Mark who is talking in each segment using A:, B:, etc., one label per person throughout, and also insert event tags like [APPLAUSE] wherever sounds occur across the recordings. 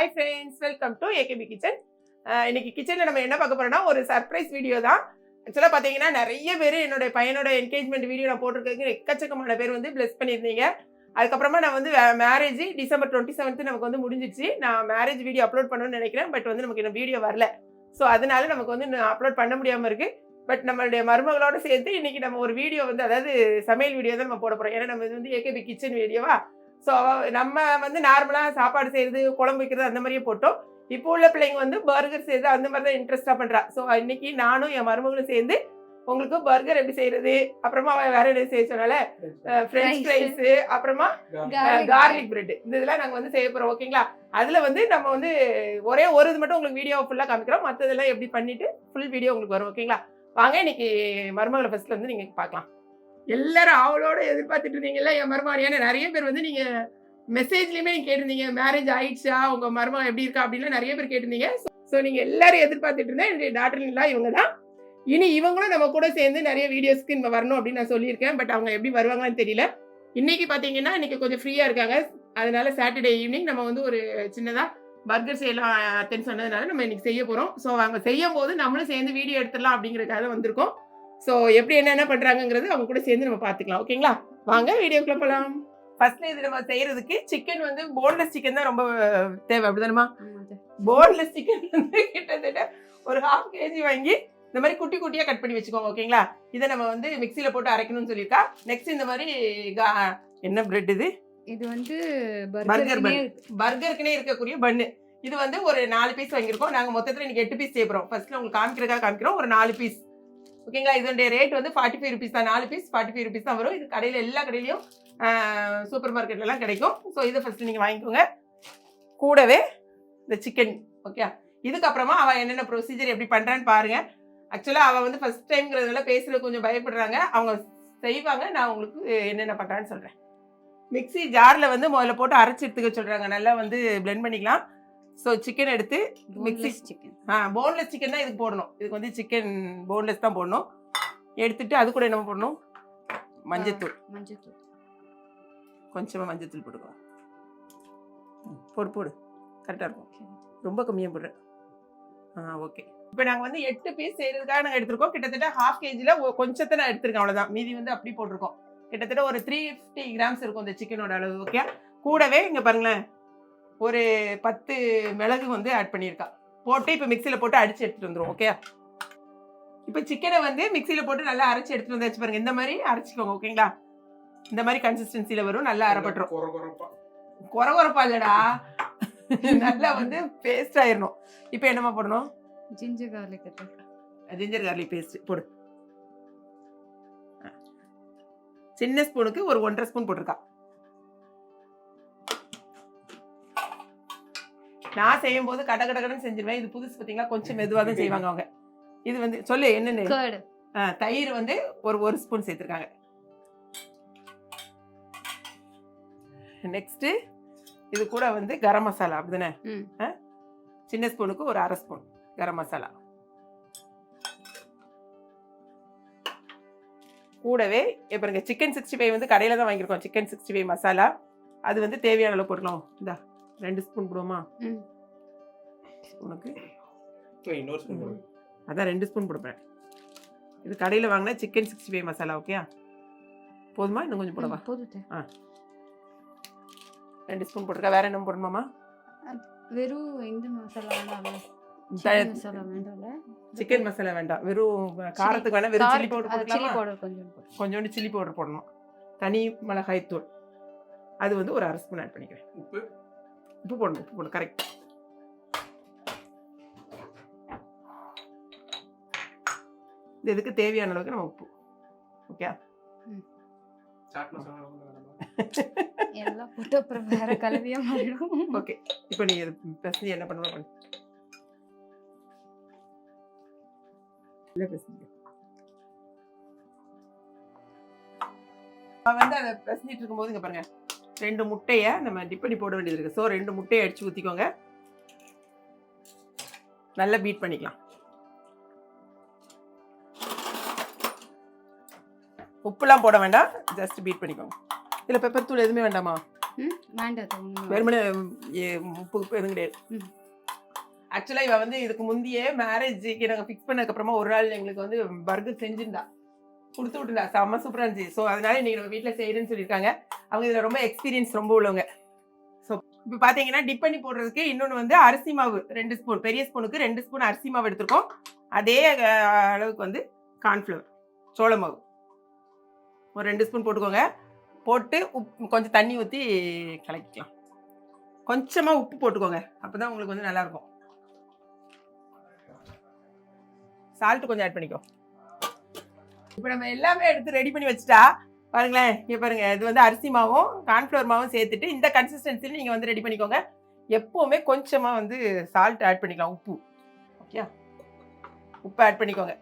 A: Hi friends welcome to AKP kitchen இன்னைக்கு கிச்சனில் நம்ம என்ன பார்க்க போகிறோம்னா ஒரு சர்ப்ரைஸ் வீடியோ தான். ஆக்சுவலாக பார்த்தீங்கன்னா நிறைய பேர் என்னோட பையனோட என்கேஜ்மெண்ட் வீடியோ நான் போட்டிருக்கேன் எக்கச்சக்கமான பேர் வந்து ப்ளஸ் பண்ணியிருந்தீங்க. அதுக்கப்புறமா நான் வந்து மேரேஜ் டிசம்பர் டுவெண்ட்டி செவன்த்து நமக்கு வந்து முடிஞ்சிச்சு. நான் மேரேஜ் வீடியோ அப்லோட் பண்ணணும்னு நினைக்கிறேன். பட் வந்து நமக்கு இன்னும் வீடியோ வரல. ஸோ அதனால நமக்கு வந்து அப்லோட் பண்ண முடியாமல் இருக்கு. பட் நம்மளுடைய மருமகளோட சேர்த்து இன்னைக்கு நம்ம ஒரு வீடியோ வந்து அதாவது சமையல் வீடியோ தான் நம்ம போட போகிறோம் ஏன்னா நம்ம இது வந்து ஏகேபி கிச்சன் வீடியோவா ஸோ நம்ம வந்து நார்மலாக சாப்பாடு செய்கிறது குழம்பு வைக்கிறது அந்த மாதிரியே போட்டோம். இப்போ உள்ள பிள்ளைங்க வந்து பர்கர் செய்யுது அந்த மாதிரி தான் இன்ட்ரெஸ்டாக பண்ணுறா ஸோ இன்னைக்கு நானும் என் மருமகளும் சேர்ந்து உங்களுக்கு பர்கர் எப்படி செய்யறது அப்புறமா வேற என்ன செய்ய சொன்னால ஃப்ரெஞ்ச்
B: Fries.
A: ஃப்ரைஸ் அப்புறமா கார்லிக் பிரெட் இந்த இதெல்லாம் நாங்கள் வந்து செய்ய போகிறோம் ஓகேங்களா அதில் வந்து நம்ம வந்து ஒரே ஒரு இது மட்டும் உங்களுக்கு வீடியோ ஃபுல்லாக காமிக்கிறோம். மற்றதெல்லாம் எப்படி பண்ணிட்டு ஃபுல் வீடியோ உங்களுக்கு வரும் ஓகேங்களா வாங்க இன்னைக்கு மருமகளை ஃபர்ஸ்ட்ல வந்து நீங்கள் பார்க்கலாம். எல்லாரும் அவளோட எதிர்பார்த்துட்டு இருந்தீங்கல்ல என் மருமகன்? ஏன்னா நிறைய பேர் வந்து நீங்கள் மெசேஜ்லையுமே நீங்கள் கேட்டிருந்தீங்க மேரேஜ் ஆயிடுச்சா? உங்கள் மருமகன் எப்படி இருக்கா? அப்படின்லாம் நிறைய பேர் கேட்டிருந்தீங்க. ஸோ நீங்கள் எல்லாரும் எதிர்பார்த்துட்டு இருந்தா என்னுடைய டாக்டர்லாம் இவங்க தான். இனி இவங்களும் நம்ம கூட சேர்ந்து நிறைய வீடியோஸ்க்கு நம்ம வரணும் அப்படின்னு நான் சொல்லியிருக்கேன். பட் அவங்க எப்படி வருவாங்கன்னு தெரியல. இன்னைக்கு பார்த்தீங்கன்னா இன்னைக்கு கொஞ்சம் ஃப்ரீயாக இருக்காங்க. அதனால சாட்டர்டே ஈவினிங் நம்ம வந்து ஒரு சின்னதாக பர்கர் செய்யலாம் அத்தைன்னு சொன்னதுனால நம்ம இன்னைக்கு செய்ய போகிறோம் ஸோ அவங்க செய்யும் போது நம்மளும் சேர்ந்து வீடியோ எடுத்துடலாம் அப்படிங்கிறதுக்காக வந்திருக்கோம். ஸோ எப்படி என்னென்ன பண்ணுறாங்கங்கிறது அவங்க கூட சேர்ந்து நம்ம பார்த்துக்கலாம். ஓகேங்களா வாங்க வீடியோக்குள்ள போகலாம் ஃபர்ஸ்ட்ல இது நம்ம செய்யறதுக்கு சிக்கன் வந்து போன்லெஸ் சிக்கன் தான் ரொம்ப தேவை. அப்படிதானமா போன்லெஸ் சிக்கன் வந்து கிட்டத்தட்ட ஒரு ஹாஃப் கேஜி வாங்கி இந்த மாதிரி குட்டி குட்டியா கட் பண்ணி வச்சுக்கோங்க. ஓகேங்களா இதை நம்ம வந்து மிக்சியில போட்டு அரைக்கணும்னு சொல்லியிருக்கா. நெக்ஸ்ட் இந்த மாதிரி என்ன பிரெட் இது?
B: இது வந்து பர்கர்
A: bun. பர்கருக்குனே இருக்கக்கூடிய பன்னு இது வந்து ஒரு நாலு பீஸ் வாங்கியிருக்கோம். நாங்கள் மொத்தத்தில் இன்னைக்கு எட்டு பீஸ் செய்யறோம் ஃபர்ஸ்ட்ல உங்களுக்கு காமிக்கிறதுக்காக காமிக்கிறோம். ஒரு நாலு பீஸ் ஓகேங்களா? இதனுடைய ரேட் வந்து ஃபார்ட்டி ஃபைவ் ருபீஸ் தான். நாலு பீஸ் ஃபார்ட்டி ஃபைவ் ருபீஸ் தான் வரும். இது கடையில் எல்லா கடையிலையும் சூப்பர் மார்க்கெட்லலாம் கிடைக்கும். ஸோ இதை ஃபஸ்ட்டு நீங்கள் வாங்கிக்கோங்க. கூடவே இந்த சிக்கன் ஓகே இதுக்கப்புறமா அவள் என்னென்ன ப்ரொசீஜர் எப்படி பண்ணுறான்னு பாருங்கள் ஆக்சுவலாக அவள் வந்து ஃபர்ஸ்ட் டைம்ங்கிறதுனால பேசுகிறது கொஞ்சம் பயப்படுறாங்க. அவங்க செய்வாங்க. நான் உங்களுக்கு என்னென்ன பண்ணுறான்னு சொல்கிறேன் மிக்ஸி ஜாரில் வந்து முதல்ல போட்டு அரைச்சி எடுத்துக்க சொல்கிறாங்க நல்லா வந்து பிளெண்ட் பண்ணிக்கலாம். ஸோ சிக்கன் எடுத்து மிக்ஸி
B: சிக்கன்
A: ஆ போன்லெஸ் சிக்கன் தான் இதுக்கு போடணும். இதுக்கு வந்து சிக்கன் போன்லெஸ் தான் போடணும். எடுத்துட்டு அது கூட என்ன போடணும்? மஞ்சத்தூள்.
B: மஞ்சத்தூள்.
A: கொஞ்சமாக மஞ்சத்தூள் போட்டுக்கோ. போடு போடு. கரெக்டாக இருக்கும். ரொம்ப கம்மியாக போடுறேன் ஆ ஓகே. இப்போ நாங்கள் வந்து எட்டு பீஸ் செய்கிறதுக்காக நாங்கள் எடுத்திருக்கோம். கிட்டத்தட்ட ஹாஃப் கேஜியில் கொஞ்சத்தை நான் எடுத்திருக்கேன். அவ்வளோதான் மீதி வந்து அப்படி போட்டிருக்கோம். கிட்டத்தட்ட ஒரு த்ரீ ஃபிஃப்டி கிராம்ஸ் இருக்கும் இந்த சிக்கனோட அளவு. ஓகே கூடவே இங்கே பாருங்களேன். ஒரு பத்து மிளகு வந்து ஆட் பண்ணியிருக்கா. போட்டு இப்போ மிக்சியில் போட்டு அடிச்சு எடுத்துட்டு வந்துடும் ஓகே இப்போ சிக்கனை வந்து மிக்சியில் போட்டு நல்லா அரைச்சி எடுத்துட்டு வந்தாச்சு பாருங்க. இந்த மாதிரி அரைச்சிக்கோங்க ஓகேங்களா இந்த மாதிரி கன்சிஸ்டன்சியில் வரும் நல்லா அரைப்பட்டுரும். குறை குறைப்பா. இல்லடா. நல்லா வந்து பேஸ்ட் ஆயிடணும் இப்போ என்னம்மா போடணும்?
B: Ginger garlic
A: ginger garlic paste போடு. சின்ன ஸ்பூனுக்கு ஒரு ஒன்றரை ஸ்பூன் போட்டிருக்கா. நான் செய்யும் போது கட கட கடன்னு செஞ்சிருவேன். இது புதுசு பார்த்தீங்களா? கொஞ்சம் மெதுவாக தான் செய்வாங்க அவங்க. இது வந்து சொல்லு என்னன்னு?
B: கர்டு.
A: தயிர் வந்து ஒரு ஒரு ஸ்பூன் சேர்த்துருக்காங்க. நெக்ஸ்ட் இது கூட வந்து கரம் மசாலா அப்படிதானே?
B: ம்.
A: சின்ன ஸ்பூனுக்கு ஒரு அரை ஸ்பூன் கரம் மசாலா. கூடவே இப்போ சிக்கன் சிக்ஸ்டி ஃபைவ் வந்து கடையில் தான் வாங்கியிருக்கோம். Chicken sixty five masala. அது வந்து தேவையான அளவு போட்டுக்கலாம் இந்தா. ரெண்டு ஸ்பூன் போடுவோமா?
B: ம்.
A: உனக்கு?
C: இன்னொரு ஸ்பூன் போடுங்க.
A: அதான் ரெண்டு ஸ்பூன் கொடுப்பேன் இது கடையில் வாங்கின chicken sixty five masala okay போதுமா? இன்னும் கொஞ்சம் போடவா?
B: போதுட்டு
A: ரெண்டு ஸ்பூன் போட்டிருக்கா. வேற என்ன போடணுமாமா
B: வெறும் இந்த மசாலா வேண்டாம்ல
A: த-
B: சிக்கன் மசாலா வேண்டாம்ல.
A: சிக்கன் மசாலா வேண்டாம். வெறும் காரத்துக்கு வேணா வெறும் சில்லி பவுடர் போட்டுக்கலாமா?
B: பவுடர் கொஞ்சம் போடு.
A: கொஞ்சோண்டு சில்லி பவுடர் போடணும். தனி மிளகாய் தூள் அது வந்து ஒரு அரை ஸ்பூன் ஆட் பண்ணிக்கிறேன்.
C: உப்பு?
A: உப்பு போடணும் உப்பு போடணும் கரெக்ட் இது இதுக்கு தேவையான அளவுக்கு நம்ம உப்பு ஓகே?
B: எல்லாம் போட்டு அப்புறம் வேற கலவையா மாறிடும்.
A: ஓகே இப்போ நீ இது பிசைஞ்சு என்ன பண்ணணும் பண்ணு. இல்லை பிசைஞ்சு அவன் வந்து அதை பிசைஞ்சிட்டு இருக்கும்போது இங்கே பாருங்க. ரெண்டு முட்டையை நம்ம டிப் பண்ணி போட வேண்டியது இருக்கு. ஸோ ரெண்டு முட்டையை அடிச்சு ஊற்றிக்கோங்க நல்லா பீட் பண்ணிக்கலாம். உப்புலாம் போட வேண்டாம். ஜஸ்ட் பீட் பண்ணிக்கோங்க. இதில் பெப்பர் தூள் எதுவுமே வேண்டாமா? வெறுமனே உப்பு எதுவும் கிடையாது. ஆக்சுவலாக இவ வந்து இதுக்கு முந்தையே மேரேஜுக்கு நாங்கள் ஃபிக்ஸ் பண்ணதுக்கு அப்புறமா ஒரு நாள் எங்களுக்கு வந்து பர்கர் செஞ்சிருந்தா. கொடுத்து விட்டுடா செம்ம சூப்பராக இருந்துச்சு. ஸோ அதனால இன்னைக்கு நம்ம வீட்டில் செய்யறேன்னு சொல்லியிருக்காங்க. அவங்க இதில் ரொம்ப எக்ஸ்பீரியன்ஸ் ரொம்ப உள்ளவங்க. ஸோ இப்போ பார்த்தீங்கன்னா டிப் பண்ணி போடுறதுக்கு இன்னொன்று வந்து அரிசி மாவு ரெண்டு ஸ்பூன் பெரிய ஸ்பூனுக்கு ரெண்டு ஸ்பூன் அரிசி மாவு எடுத்திருக்கோம். அதே அளவுக்கு வந்து கார்ன்ஃப்ளவர் சோள மாவு. ஒரு ரெண்டு ஸ்பூன் போட்டுக்கோங்க. போட்டு உப் கொஞ்சம் தண்ணி ஊற்றி கலக்கிக்கலாம். கொஞ்சமாக உப்பு போட்டுக்கோங்க. அப்போ தான் உங்களுக்கு வந்து நல்லாயிருக்கும் சால்ட்டு கொஞ்சம் ஆட் பண்ணிக்கோ. இப்போ நம்ம எல்லாமே எடுத்து ரெடி பண்ணி வச்சுட்டா பாருங்களேன் இங்கே பாருங்க இது வந்து அரிசி மாவும் கார்ன்ஃப்ளவர் மாவும் சேர்த்துட்டு இந்த கன்சிஸ்டன்சியில் நீங்கள் வந்து ரெடி பண்ணிக்கோங்க. எப்போவுமே கொஞ்சமாக வந்து சால்ட் ஆட் பண்ணிக்கலாம் உப்பு. ஓகே உப்பு ஆட் பண்ணிக்கோங்க.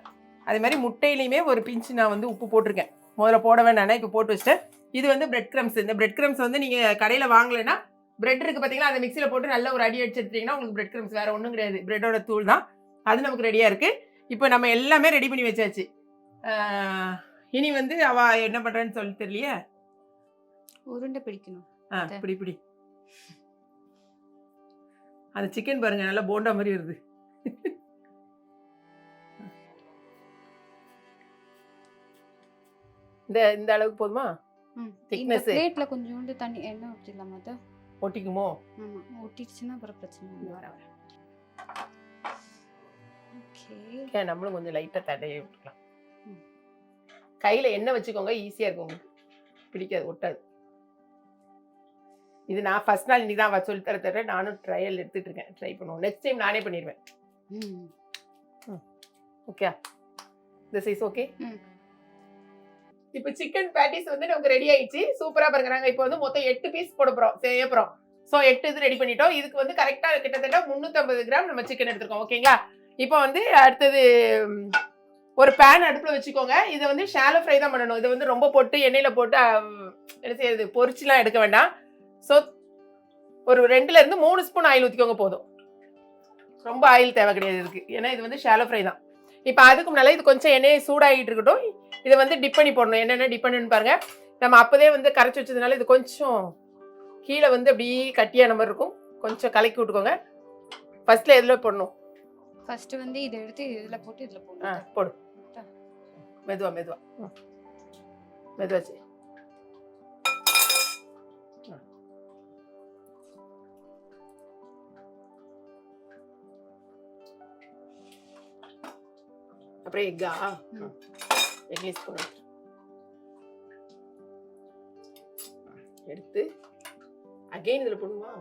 A: அதே மாதிரி முட்டையிலையுமே ஒரு பிஞ்சு நான் வந்து உப்பு போட்டிருக்கேன். முதல்ல போட வேண்டாம் இப்போ போட்டு வச்சிட்டேன். இது வந்து பிரெட் க்ரம்ஸ் இந்த பிரெட் க்ரம்ஸ் வந்து நீங்கள் கடையில் வாங்கலைன்னா பிரெட் இருக்குது பார்த்தீங்களா அதை மிக்சியில் போட்டு நல்ல ஒரு அடி அடிச்சு எடுத்தீங்கன்னா உங்களுக்கு பிரெட் க்ரம்ஸ் வேறு ஒன்றும் கிடையாது. பிரெட்டோட தூள் தான். அது நமக்கு ரெடியாக இருக்குது இப்போ நம்ம எல்லாமே ரெடி பண்ணி வச்சாச்சு. இனி வந்து அவ என்ன பண்ணுறான்னு சொல்லி தெரியலையே?
B: உருண்டை பிடிக்கணும்.
A: ஆ. பிடி பிடி. அந்த சிக்கன் பாருங்க நல்லா போண்டா மாதிரி வருது. இந்த இந்த அளவுக்கு போதுமா?
B: இந்த
A: Thickness.
B: பிளேட்ல கொஞ்சோண்டு தண்ணி எண்ணெய் ஊற்றிடலாமா அதை
A: ஒட்டிக்குமோ?
B: ஆமா ஊட்டிடுச்சுன்னா அப்புறம் பிரச்சனை இல்லை.
A: வர வர.
B: ஓகே.
A: ஏன் நம்மளும் கொஞ்சம் லைட்டாக தடையை விட்டுக்கலாம். கையில் எண்ணெய் வச்சுக்கோங்க ஈஸியாக இருக்கும் உங்களுக்கு. பிடிக்காது ஒட்டாது. இது நான் ஃபர்ஸ்ட் நாள் இன்னைக்கு தான் சொல்லி தர தர நானும் ட்ரையல் எடுத்துட்டு இருக்கேன். ட்ரை பண்ணுவோம். நெக்ஸ்ட் டைம் நானே பண்ணிடுவேன். Okay this is okay. இப்போ சிக்கன் பேட்டிஸ் வந்து நமக்கு ரெடி ஆயிடுச்சு. சூப்பரா பாருங்க. இப்போ வந்து மொத்தம் எட்டு பீஸ் போட போறோம். செய்ய போறோம். ஸோ எட்டு இது ரெடி பண்ணிட்டோம். இதுக்கு வந்து கரெக்டா கிட்டத்தட்ட 350 கிராம் நம்ம சிக்கன் எடுத்திருக்கோம். ஓகேங்களா இப்போ வந்து அடுத்தது ஒரு பேன் அடுப்புல வச்சுக்கோங்க. இதை வந்து ஷாலோ ஃப்ரை தான் பண்ணணும். இதை வந்து ரொம்ப போட்டு எண்ணெயில போட்டு என்ன செய்யறது பொரிச்சுலாம் எடுக்க வேண்டாம். ஸோ ஒரு ரெண்டுல இருந்து மூணு ஸ்பூன் ஆயில் ஊற்றிக்கோங்க போதும். ரொம்ப ஆயில் தேவை கிடையாது இதுக்கு. ஏன்னா இது வந்து ஷாலோ ஃப்ரை தான். இப்போ அதுக்கு முன்னால இது கொஞ்சம் எண்ணெயை சூடாகிட்டு இருக்கட்டும். இதை வந்து டிப் பண்ணி போடணும். என்னென்ன டிப் பண்ணுன்னு பாருங்க. நம்ம அப்போதே வந்து கரைச்சி வச்சதுனால இது கொஞ்சம் கீழே வந்து அப்படியே கட்டியான மாதிரி இருக்கும். கொஞ்சம் கலக்கி விட்டுக்கோங்க. ஃபர்ஸ்ட்ல எதில் போடணும்?
B: ஃபர்ஸ்ட் வந்து இதை எடுத்து இதுல போட்டு இதுல
A: ஆ
B: போடணும்
A: போடு. மெதுவா மெதுவா. மெதுவா செய். அப்புறம் எக்கா. எக்லீஸ் போடு. எடுத்து அகைன் இதில் போடுமா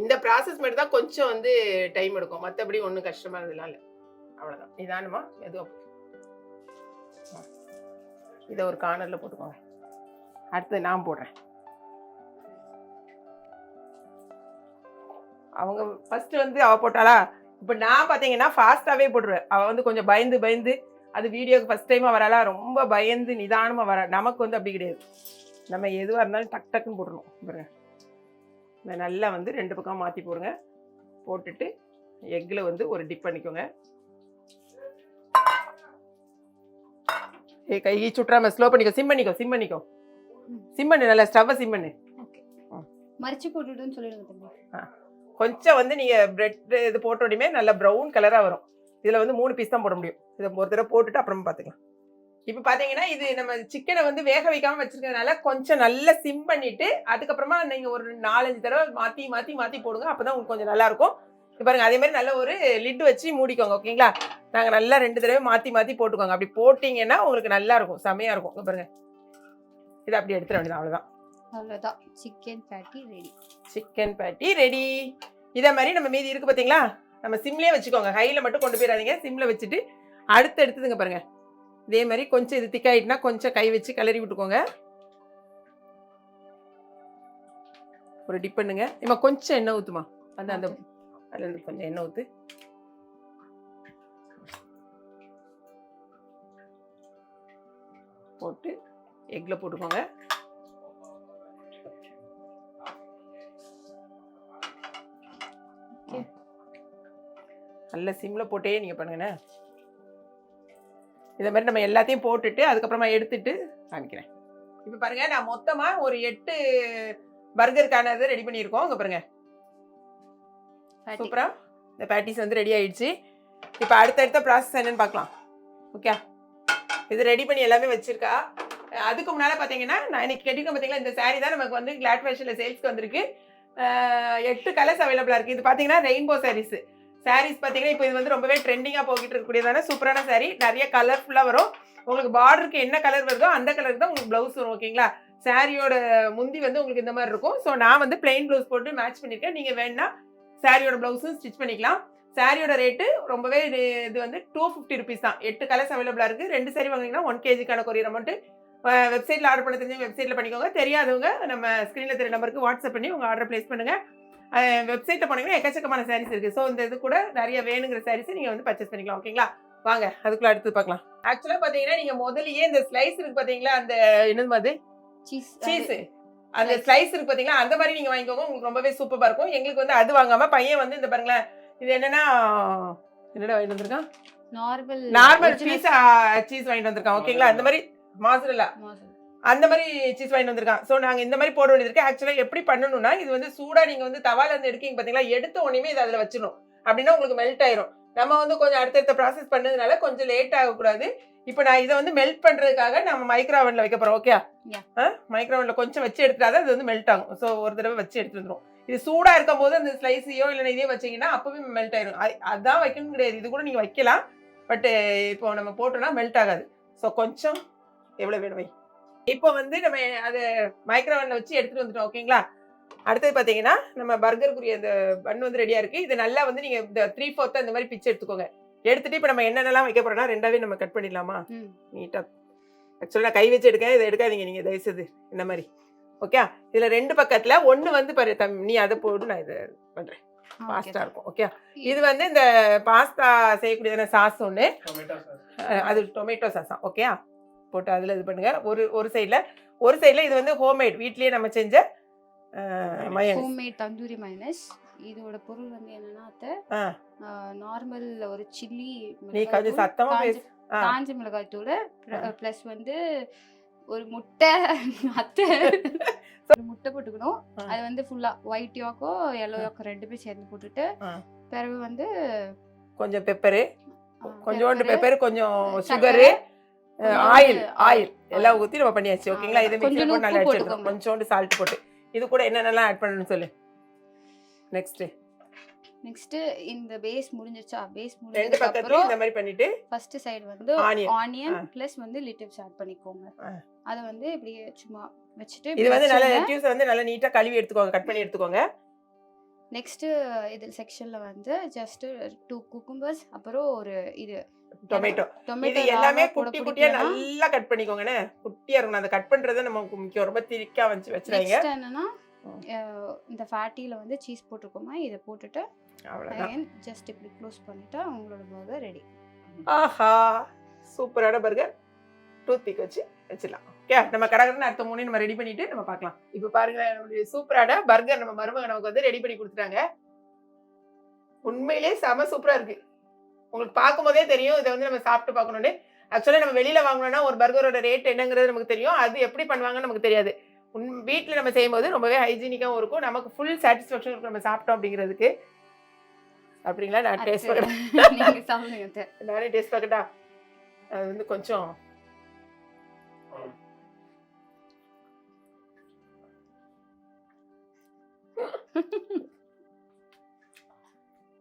A: இந்த ப்ராசஸ் மட்டும் தான் கொஞ்சம் வந்து டைம் எடுக்கும். மற்றபடி ஒன்றும் கஷ்டமா இருந்ததுலாம் இல்லை. அவ்வளோதான் நிதானமாக மெதுவாக இதை ஒரு கார்னரில் போட்டுக்கோங்க. அடுத்து நான் போடுறேன். அவங்க ஃபஸ்ட்டு வந்து அவள் போட்டாளா? இப்போ நான் பார்த்தீங்கன்னா ஃபாஸ்ட்டாகவே போட்டுருவேன். அவள் வந்து கொஞ்சம் பயந்து பயந்து அது வீடியோக்கு ஃபஸ்ட் டைமாக வராளா? ரொம்ப பயந்து நிதானமாக வர நமக்கு வந்து அப்படி கிடையாது. நம்ம எதுவாக இருந்தாலும் டக் டக்குன்னு போடணும் பாருங்க. இந்த நல்லா வந்து ரெண்டு பக்கம் மாற்றி போடுங்க. போட்டுட்டு எக்கில் வந்து ஒரு டிப் பண்ணிக்கோங்க. ஏ கை சுட்டுறாம ஸ்லோ பண்ணிக்கோ. சிம் பண்ணிக்கோ சிம் பண்ணிக்கோ. சிம் பண்ணு நல்லா ஸ்டவ்வை சிம் பண்ணு.
B: மறிச்சு போட்டுடுன்னு சொல்லிடுங்க தம்பி.
A: கொஞ்சம் வந்து நீங்கள் பிரெட் இது போட்ட உடனே நல்லா ப்ரௌன் கலராக வரும். இதில் வந்து மூணு பீஸ் தான் போட முடியும். இதை ஒரு தடவை போட்டுட்டு அப்புறமா பார்த்துக்கலாம் இப்போ பார்த்தீங்கன்னா இது நம்ம சிக்கனை வந்து வேக வைக்காம வச்சிருக்கிறதுனால கொஞ்சம் நல்லா சிம் பண்ணிட்டு அதுக்கப்புறமா நீங்கள் ஒரு நாலஞ்சு தடவை மாற்றி மாற்றி மாற்றி போடுங்க. அப்போ தான் உங்களுக்கு கொஞ்சம் நல்லா இருக்கும். இப்போ பாருங்க அதே மாதிரி நல்ல ஒரு லிட் வச்சு மூடிக்கோங்க ஓகேங்களா நாங்கள் நல்லா ரெண்டு தடவை மாற்றி மாற்றி போட்டுக்கோங்க. அப்படி போட்டிங்கன்னா உங்களுக்கு நல்லா இருக்கும் செமையாக இருக்கும். பாருங்க. இதை அப்படி எடுத்துட வேண்டியது அவ்வளோதான்
B: அவ்வளோதான் சிக்கன் பேட்டி ரெடி
A: சிக்கன் பேட்டி ரெடி இதே மாதிரி நம்ம மீதி இருக்கு பார்த்தீங்களா நம்ம சிம்லேயே வச்சுக்கோங்க. ஹையில் மட்டும் கொண்டு போயிடாதீங்க. சிம்மில் வச்சுட்டு அடுத்து எடுத்துதுங்க பாருங்க. இதே மாதிரி கொஞ்சம் இது திக்காயிட்டுனா கொஞ்சம் கை வச்சு கிளறி விட்டுக்கோங்க. ஒரு டிப் பண்ணுங்க. இம்மா கொஞ்சம் எண்ணெய் ஊற்றுமா அந்த அந்த அதுலேருந்து கொஞ்சம் எண்ணெய் ஊற்று போட்டு எக்கில் போட்டுக்கோங்க. நல்ல சிம்மில் போட்டே நீங்கள் பண்ணுங்கண்ணே. இதை மாதிரி நம்ம எல்லாத்தையும் போட்டுட்டு அதுக்கப்புறமா எடுத்துட்டு காமிக்கிறேன். இப்போ பாருங்கள் நான் மொத்தமாக ஒரு எட்டு பர்கருக்கானது ரெடி பண்ணியிருக்கோம். அங்கே
B: பாருங்கள்
A: சூப்பரா இந்த பேட்டிஸ் வந்து ரெடி ஆயிடுச்சு. இப்போ அடுத்தடுத்த ப்ராசஸ் என்னன்னு பார்க்கலாம். ஓகே இது ரெடி பண்ணி எல்லாமே வச்சிருக்கா? அதுக்கு முன்னால் பார்த்தீங்கன்னா நான் இன்னைக்கு கட்டிருக்கேன் பார்த்தீங்களா இந்த சாரீ தான் நமக்கு வந்து கிளாட் ஃபேஷனில் சேல்ஸ்க்கு வந்திருக்கு. எட்டு கலர்ஸ் அவைலபிளாக இருக்குது இது பார்த்தீங்கன்னா ரெயின்போ சாரீஸ் சாரீஸ் பார்த்தீங்கன்னா இப்போ இது வந்து ரொம்பவே ட்ரெண்டிங்காக போய்கிட்டு இருக்கக்கூடியதான சூப்பரான சாரீ நிறைய கலர்ஃபுல்லாக வரும். உங்களுக்கு பார்டருக்கு என்ன கலர் வருதோ அந்த கலர் தான் உங்களுக்கு ப்ளவுஸ் வரும் ஓகேங்களா சாரியோட முந்தி வந்து உங்களுக்கு இந்த மாதிரி இருக்கும். ஸோ நான் வந்து பிளெயின் ப்ளவுஸ் போட்டு மேட்ச் பண்ணியிருக்கேன் நீங்கள் வேணால் சாரியோட ப்ளவுஸும் ஸ்டிச் பண்ணிக்கலாம். சாரியோட ரேட்டு ரொம்பவே இது வந்து டூ ஃபிஃப்டி ருபீஸ் தான். எட்டு கலர்ஸ் அவைலபிளாக இருக்குது ரெண்டு சாரி வாங்கினீங்கன்னா ஒன் கேஜிக்கான கொரியர் அமௌண்ட்டு வெப்சைட்டில் ஆர்டர் பண்ண தெரிஞ்சவங்க வெப்சைட்டில் பண்ணிக்கோங்க. தெரியாதவங்க நம்ம ஸ்க்ரீனில் தெரிய நம்பருக்கு வாட்ஸ்அப் பண்ணி உங்கள் ஆர்டர் ப்ளேஸ் பண்ணுங்கள் வெப்சைட்டில் போனீங்கன்னா எக்கச்சக்கமான சாரீஸ் இருக்குது ஸோ இந்த இது கூட நிறைய வேணுங்கிற சாரீஸை நீங்கள் வந்து பர்ச்சேஸ் பண்ணிக்கலாம். ஓகேங்களா வாங்க அதுக்குள்ள அடுத்து பார்க்கலாம். ஆக்சுவலாக பார்த்தீங்கன்னா நீங்கள் முதல்லயே இந்த ஸ்லைஸ் இருக்கு பார்த்தீங்களா? அந்த என்னது மாதிரி
B: சீஸ்
A: சீஸ் அந்த ஸ்லைஸ் இருக்கு பாத்தீங்களா? அந்த மாதிரி நீங்க வாங்கிக்கோங்க. உங்களுக்கு ரொம்பவே சூப்பரா இருக்கும். எங்களுக்கு வந்து அது வாங்காம பையன் வந்து இந்த பாருங்களேன் இது என்னன்னா என்னடா வாங்கிட்டு வந்திருக்கான்?
B: நார்மல்
A: நார்மல் பீஸா சீஸ் வாங்கிட்டு வந்திருக்கான். ஓகேங்களா அந்த மாதிரி மாசுரலா அந்த மாதிரி சீஸ் வாங்கிட்டு வந்திருக்கான். ஸோ நாங்கள் இந்த மாதிரி போட வேண்டியது இருக்கு. ஆக்சுவலாக எப்படி பண்ணணும்னா இது வந்து சூடாக நீங்கள் வந்து தவால இருந்து எடுக்கீங்க பார்த்தீங்களா எடுத்த உடனே இது அதில் வச்சிடணும். அப்படின்னா உங்களுக்கு மெல்ட் ஆயிரும். நம்ம வந்து கொஞ்சம் அடுத்தடுத்த ப்ராசஸ் பண்ணதுனால கொஞ்சம் லேட் ஆகக்கூடாது. இப்போ நான் இதை வந்து மெல்ட் பண்ணுறதுக்காக நம்ம மைக்ரோ ஓவனில் வைக்க போகிறோம் ஓகே
B: Yeah.
A: மைக்ரோ ஓவனில் கொஞ்சம் வச்சு எடுத்துட்டா தான் இது வந்து மெல்ட் ஆகும். ஸோ ஒரு தடவை வச்சு எடுத்துட்டு வந்துரும். இது சூடாக இருக்கும் போது அந்த ஸ்லைஸையோ இல்லை இதையோ வச்சீங்கன்னா அப்பவே மெல்ட் ஆயிரும். அது- அதான் வைக்கணும் கிடையாது. இது கூட நீங்கள் வைக்கலாம். பட்டு இப்போ நம்ம போட்டோம்னா மெல்ட் ஆகாது. ஸோ கொஞ்சம் எவ்வளோ வேணும் வை? இப்போ வந்து நம்ம அதை மைக்ரோவனில் வச்சு எடுத்துட்டு வந்துட்டோம் ஓகேங்களா அடுத்தது பார்த்தீங்கன்னா நம்ம பர்கருக்குரிய இந்த பன் வந்து ரெடியாக இருக்குது இது நல்லா வந்து நீங்கள் இந்த த்ரீ ஃபோர்த்து அந்த மாதிரி பிச்சு எடுத்துக்கோங்க. எடுத்துட்டு இப்போ நம்ம என்னென்னலாம் வைக்க போறோம்னா ரெண்டாவே நம்ம கட் பண்ணிடலாமா?
B: ம்.
A: நீட்டாக ஆக்சுவலாக நான் கை வச்சு எடுக்க இதை எடுக்காதீங்க நீங்கள் தயவுசெய்து. இந்த மாதிரி. ஓகே இதில் ரெண்டு பக்கத்தில் ஒன்று வந்து பாரு தம் நீ அதை போட்டு நான் இதை பண்ணுறேன் ஃபாஸ்ட்டாக இருக்கும் ஓகே இது வந்து இந்த பாஸ்தா செய்யக்கூடியதான சாஸ் ஒன்று அது டொமேட்டோ சாஸா ஓகே போட்டு அதில் இது பண்ணுங்க. ஒரு ஒரு சைடில் ஒரு சைடில் இது வந்து ஹோம்மேட் வீட்லயே நம்ம செஞ்ச மயன்
B: ஹோம்மேட் தந்தூரி மைனஸ் இதோட பொருள் வந்து என்னன்னா அத்தை. நார்மல் ஒரு சில்லி
A: நீ கொஞ்சம் சத்தமா பேசு ஆ.
B: காஞ்ச மிளகாய் தூள் ப்ளஸ் வந்து ஒரு முட்டை அத்தை [LAUGHS] ஒரு முட்டை போட்டுக்கணும். அது வந்து ஃபுல்லா ஒயிட் யாக்கோ எல்லோ யாக்கோ ரெண்டுமே சேர்ந்து போட்டுட்டு. பிறகு வந்து
A: கொஞ்சம் பெப்பரு கொஞ்சோண்டு பெப்பர் கொஞ்சம் சுகரு ஆயில் ஆயில் எல்லாம். ஊற்றி நம்ம பண்ணியாச்சு ஓகேங்களா இதை போட்டு நல்லா அடிச்சிருக்கோம்
B: போட்டுக்கோங்க.
A: கொஞ்சோண்டு சால்ட் போட்டு இது கூட என்னென்னலாம் ஆட் பண்ணணும்னு சொல்லு நெக்ஸ்ட்
B: நெக்ஸ்ட் இந்த பேஸ் முடிஞ்சிருச்சா? பேஸ் முடிஞ்சதுக்கு அப்புறம்
A: இந்த மாதிரி பண்ணிட்டு
B: ஃபர்ஸ்ட் சைடு வந்து. ஆனியன். ப்ளஸ் வந்து லிட்டிவ்ஸ் ஆட் பண்ணிக்கோங்க. அதை வந்து இப்படியே சும்மா வச்சுட்டு
A: இது வந்து நல்ல லெட்யூஸ் வந்து நல்லா நீட்டா கழுவி எடுத்துக்கோங்க கட் பண்ணி எடுத்துக்கோங்க.
B: நெக்ஸ்ட் இது செக்ஷன்ல வந்து ஜஸ்ட் டூ குக்கும்பர்ஸ் அப்புறம் ஒரு இது
A: டொமேட்டோ இது
B: டொமேட்டோ
A: எல்லாமே குட்டி குட்டியா நல்லா கட் பண்ணிக்கோங்கண்ணே குட்டியா இருக்கணும். அந்த கட் பண்றது நமக்கு முக்கியம். ரொம்ப திரிக்கா வச்சு வச்சிருங்க
B: நெக்ஸ்ட் என்னன்னா இந்த ஃபேட்டில வந்து சீஸ் போட்டிருக்கோமா இதை போட்டுட்டு
A: அவ்வளவுதான்.
B: ஜஸ்ட் இப்படி க்ளோஸ் பண்ணிட்டா உங்களோட பர்கர் ரெடி
A: ஆஹா சூப்பரான பர்கர் டூத் பிக் வச்சு வச்சிடலாம். ஓகே நம்ம கடற்கரை அடுத்த மூணு நம்ம ரெடி பண்ணிட்டு நம்ம பார்க்கலாம். இப்போ பாருங்க நம்மளுடைய சூப்பரான பர்கர் நம்ம மருமக நமக்கு வந்து ரெடி பண்ணி கொடுத்துட்டாங்க. உண்மையிலே செம சூப்பரா இருக்கு. உங்களுக்கு பார்க்கும்போதே தெரியும் இதை வந்து நம்ம சாப்பிட்டு பார்க்கணும்னு. ஆக்சுவலாக நம்ம வெளியில வாங்கினோம்னா ஒரு பர்கரோட ரேட் என்னங்கிறது நமக்கு தெரியும். அது எப்படி பண்ணுவாங்கன்னு நமக்கு தெரியாது. உன் வீட்டில் நம்ம செய்யும்போது ரொம்பவே ஹைஜீனிக்காகவும் இருக்கும். நமக்கு ஃபுல் சாட்டிஸ்ஃபேக்ஷன் இருக்கும் நம்ம சாப்பிட்டோம் அப்படிங்கிறதுக்கு. அப்படிங்களா? நான் டேஸ்ட் பார்க்குறேன். நானே டேஸ்ட் பார்க்கட்டா. அது வந்து கொஞ்சம்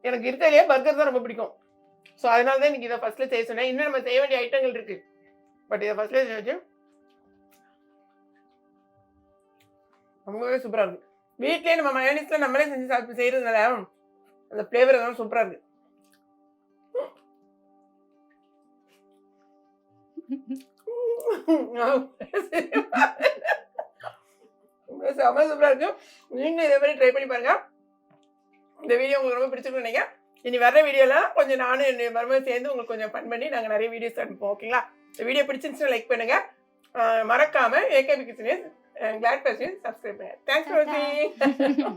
A: எனக்கு இருக்கிறதுலே பர்கர் தான் ரொம்ப பிடிக்கும். ஸோ அதனால தான் எனக்கு இதை ஃபர்ஸ்ட்ல செய்ய சொன்னேன். இன்னும் நம்ம செய்ய வேண்டிய ஐட்டங்கள் இருக்கு. பட் இதை ஃபர்ஸ்ட்ல செஞ்சு ரொம்பவே சூப்பராக இருக்கு. வீட்லேயே நம்ம மயோனிஸில் நம்மளே செஞ்சு சாப்பிட்டு செய்கிறதுனால அந்த ஃப்ளேவர் எல்லாம் சூப்பராக இருக்கு. செம சூப்பராக இருக்கு. நீங்களும் இதே மாதிரி ட்ரை பண்ணி பாருங்க. இந்த வீடியோ உங்களுக்கு ரொம்ப பிடிச்சிருக்குன்னு நினைக்கிறேன். இனி வர வீடியோலாம் கொஞ்சம் நானும் என் மருமகளும் சேர்ந்து உங்களுக்கு கொஞ்சம் ஃபன் பண்ணி நாங்கள் நிறைய வீடியோஸ் அனுப்புவோம் ஓகேங்களா இந்த வீடியோ பிடிச்சிருந்துச்சுன்னா லைக் பண்ணுங்கள் மறக்காமல் ஏகேபி கிச்சனே கிளாட் பர்சனையும் சப்ஸ்கிரைப் பண்ணுங்க தேங்க்ஸ் ஃபார் வாட்சிங்